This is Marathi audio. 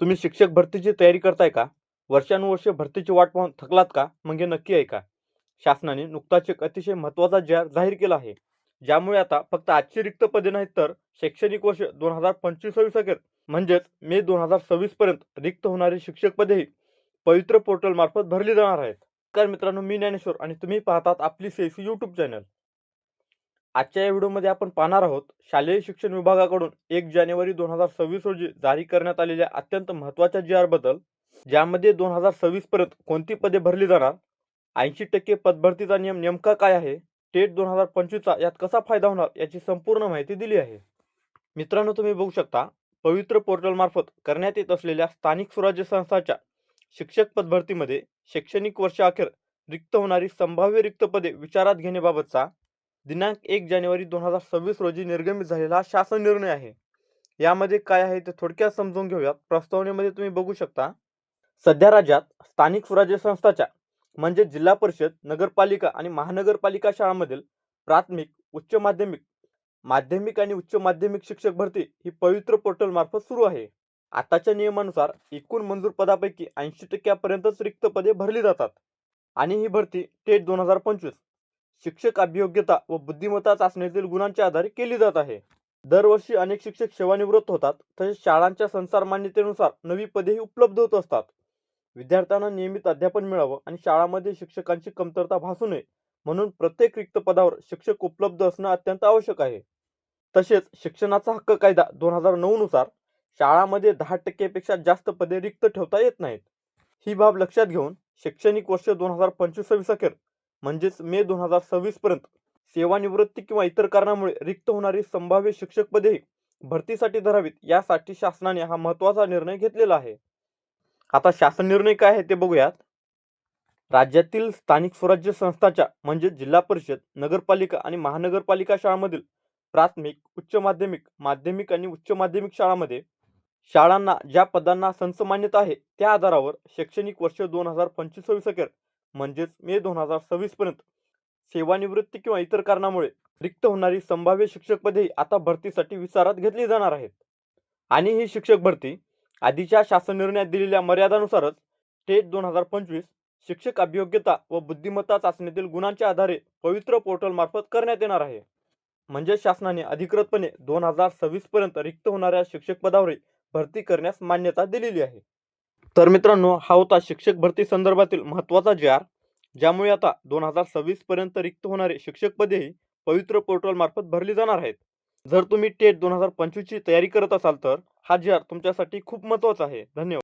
तुम्ही शिक्षक भरतीची तयारी करताय का? वर्षानुवर्षे भरतीची वाट पाहून थकलात का? मग हे नक्की आहे का शासनाने नुकताच एक अतिशय महत्त्वाचा जाहीर जाहीर केला आहे. ज्यामुळे आता फक्त आजची रिक्त पदे नाहीत तर शैक्षणिक वर्ष दोन हजार पंचवीस सव्वीस अखेर म्हणजेच मे दोन हजार सव्वीस पर्यंत रिक्त होणारी शिक्षक पदेही पवित्र पोर्टल मार्फत भरली जाणार आहेत. तर मित्रांनो मी ज्ञानेश्वर आणि तुम्ही पाहतात आपली सी यूट्यूब चॅनल आजच्या या व्हिडिओमध्ये आपण पाहणार आहोत शालेय शिक्षण विभागाकडून एक जानेवारी दोन हजार सव्वीस रोजी जारी करण्यात आलेल्या अत्यंत महत्त्वाच्या जी आरबद्दल ज्यामध्ये दोन हजार सव्वीस पर्यंत कोणती पदे भरली जाणार ऐंशी टक्के पदभरतीचा नियम नेमका काय आहे टेट दोन हजार पंचवीसचा यात कसा फायदा होणार याची संपूर्ण माहिती दिली आहे. मित्रांनो तुम्ही बघू शकता पवित्र पोर्टलमार्फत करण्यात येत असलेल्या स्थानिक स्वराज्य संस्थाच्या शिक्षक पदभरतीमध्ये शैक्षणिक वर्षाअखेर रिक्त होणारी संभाव्य रिक्त पदे विचारात घेण्याबाबतचा दिनांक एक जानेवारी दोन हजार सव्वीस रोजी निर्गमित झालेला शासन निर्णय आहे. यामध्ये काय आहे ते थोडक्यात समजून घेऊयात. प्रस्तावनेमध्ये तुम्ही बघू शकता सध्या राज्यात स्थानिक स्वराज्य संस्थाच्या म्हणजे जिल्हा परिषद नगरपालिका आणि महानगरपालिका शाळांमधील प्राथमिक उच्च माध्यमिक माध्यमिक आणि उच्च माध्यमिक शिक्षक भरती ही पवित्र पोर्टल मार्फत सुरू आहे. आताच्या नियमानुसार एकूण मंजूर पदापैकी ऐंशी टक्क्यापर्यंतच रिक्त पदे भरली जातात. आणि ही भरती टेट दोन हजार पंचवीस शिक्षक अभियोग्यता व बुद्धिमत्ता चाचणीतील गुणांच्या आधारे केली जात आहे. दरवर्षी अनेक शिक्षक सेवानिवृत्त होतात तसेच शाळांच्या संसार मान्यतेनुसार नवी पदेही उपलब्ध होत असतात. विद्यार्थ्यांना नियमित अध्यापन मिळावं आणि शाळांमध्ये शिक्षकांची कमतरता भासू नये म्हणून प्रत्येक रिक्त पदावर शिक्षक उपलब्ध असणं अत्यंत आवश्यक आहे. तसेच शिक्षणाचा हक्क कायदा दोन हजार नऊ नुसार शाळांमध्ये दहा टक्केपेक्षा जास्त पदे रिक्त ठेवता येत नाहीत. ही बाब लक्षात घेऊन शैक्षणिक वर्ष दोन हजार पंचवीस अखेर म्हणजेच मे दोन हजार सव्वीस पर्यंत सेवानिवृत्ती किंवा इतर कारणामुळे रिक्त होणारी संभाव्य शिक्षक पदेही भरतीसाठी धरावीत यासाठी शासनाने हा महत्त्वाचा निर्णय घेतलेला आहे. आता शासन निर्णय काय आहे ते बघूयात. राज्यातील स्थानिक स्वराज्य संस्थाच्या म्हणजे जिल्हा परिषद नगरपालिका आणि महानगरपालिका शाळांमधील प्राथमिक उच्च माध्यमिक माध्यमिक आणि उच्च माध्यमिक शाळांमध्ये शाळांना ज्या पदांना संच मान्यता आहे त्या आधारावर शैक्षणिक वर्ष दोन हजार पंचवीस सव्वीस अखेर म्हणजेच मे दोन हजार सव्वीस पर्यंत सेवानिवृत्ती किंवा इतर कारणामुळे रिक्त होणारी संभाव्य शिक्षक पदे आता भरतीसाठी विचारात घेतली जाणार आहेत. आणि ही शिक्षक भरती आधीच्या शासन निर्णयात दिलेल्या मर्यादानुसारच टेट दोन हजार पंचवीस शिक्षक अभियोग्यता व बुद्धिमत्ता चाचणीतील गुणांच्या आधारे पवित्र पोर्टल मार्फत करण्यात येणार आहे. म्हणजे शासनाने अधिकृतपणे दोन हजार सव्वीस पर्यंत रिक्त होणाऱ्या शिक्षक पदावर भरती करण्यास मान्यता दिलेली आहे. तर मित्रांनो हा होता शिक्षक भरती संदर्भातील महत्त्वाचा जार ज्यामुळे आता दोन हजार सव्वीस पर्यंत रिक्त होणारे शिक्षक पदेही पवित्र पोर्टल मार्फत भरली जाणार आहेत. जर तुम्ही टेट दोन हजार पंचवीसची तयारी करत असाल तर हा जार तुमच्यासाठी खूप महत्त्वाचा आहे. धन्यवाद.